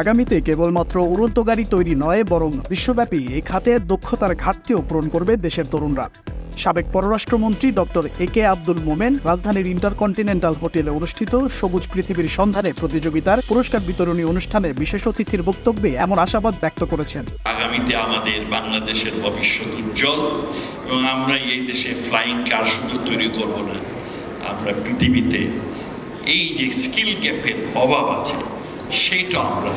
আগামীতে কেবলমাত্র উড়ন্ত গাড়ি তৈরি নয়, বরং বিশ্বব্যাপী এই খাতে দক্ষতার ঘাটতিও পূরণ করবে দেশের তরুণরা। সাবেক পররাষ্ট্রমন্ত্রী ডক্টর এ কে আব্দুল মোমেন রাজধানীর ইন্টারকন্টিনেন্টাল হোটেলে অনুষ্ঠিত সবুজ পৃথিবীর সন্ধানে প্রতিযোগিতার পুরস্কার বিতরণী অনুষ্ঠানে বিশেষ অতিথির বক্তব্যে এমন আশাবাদ ব্যক্ত করেছেন। আগামীতে আমাদের বাংলাদেশের ভবিষ্যৎ উজ্জ্বল এবং আমরা এই দেশে ফ্লাইং কার শুধু তৈরি করব না, আমরা পৃথিবীতে এই যে স্কিল গ্যাপের অভাব আছে সেইটা আমরা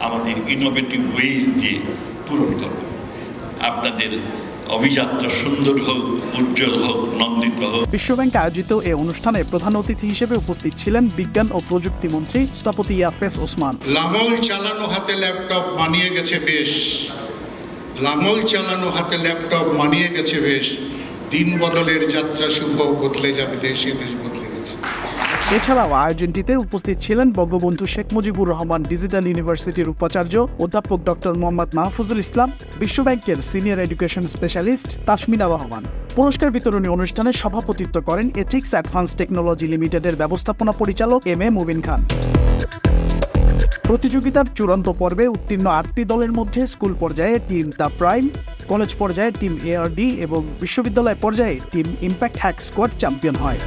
আমাদের ইনোভেটিভ ওয়েজ দিয়ে পূরণ করব। আপনাদের অভিযাত্রা সুন্দর হোক উজ্জ্বল হোক নন্দিত হোক। বিশ্বব্যাংক আয়োজিত এ অনুষ্ঠানে প্রধান অতিথি হিসেবে উপস্থিত ছিলেন বিজ্ঞান ও প্রযুক্তি মন্ত্রী স্থপতি ইয়াফেস ওসমান। লাঙল চালানো হাতে ল্যাপটপ মানিয়ে গেছে বেশ। লাঙল চালানো হাতে ল্যাপটপ মানিয়ে গেছে বেশ। দিন বদলের যাত্রা শুভ বদলে যাবে দেশে দেশ বদলে। এছাড়াও আয়োজনটিতে উপস্থিত ছিলেন বঙ্গবন্ধু শেখ মুজিবুর রহমান, ডিজিটাল ইউনিভার্সিটির উপাচার্য অধ্যাপক ডক্টর মোহাম্মদ মাহফুজুল ইসলাম, বিশ্বব্যাংকের senior education specialist Tasmina Rahman পুরস্কার বিতরণী অনুষ্ঠানে সভাপতিত্ব করেন এথিক্স অ্যাডভান্স টেকনোলজি লিমিটেডের ব্যবস্থাপনা পরিচালক এম এ মুবিন খান। প্রতিযোগিতার চূড়ান্ত পর্বে উত্তীর্ণ আটটি দলের মধ্যে স্কুল পর্যায়ে টিম দ্য প্রাইম, কলেজ পর্যায়ে টিম এআরডি এবং বিশ্ববিদ্যালয় পর্যায়ে team impact hack squad champion হয়।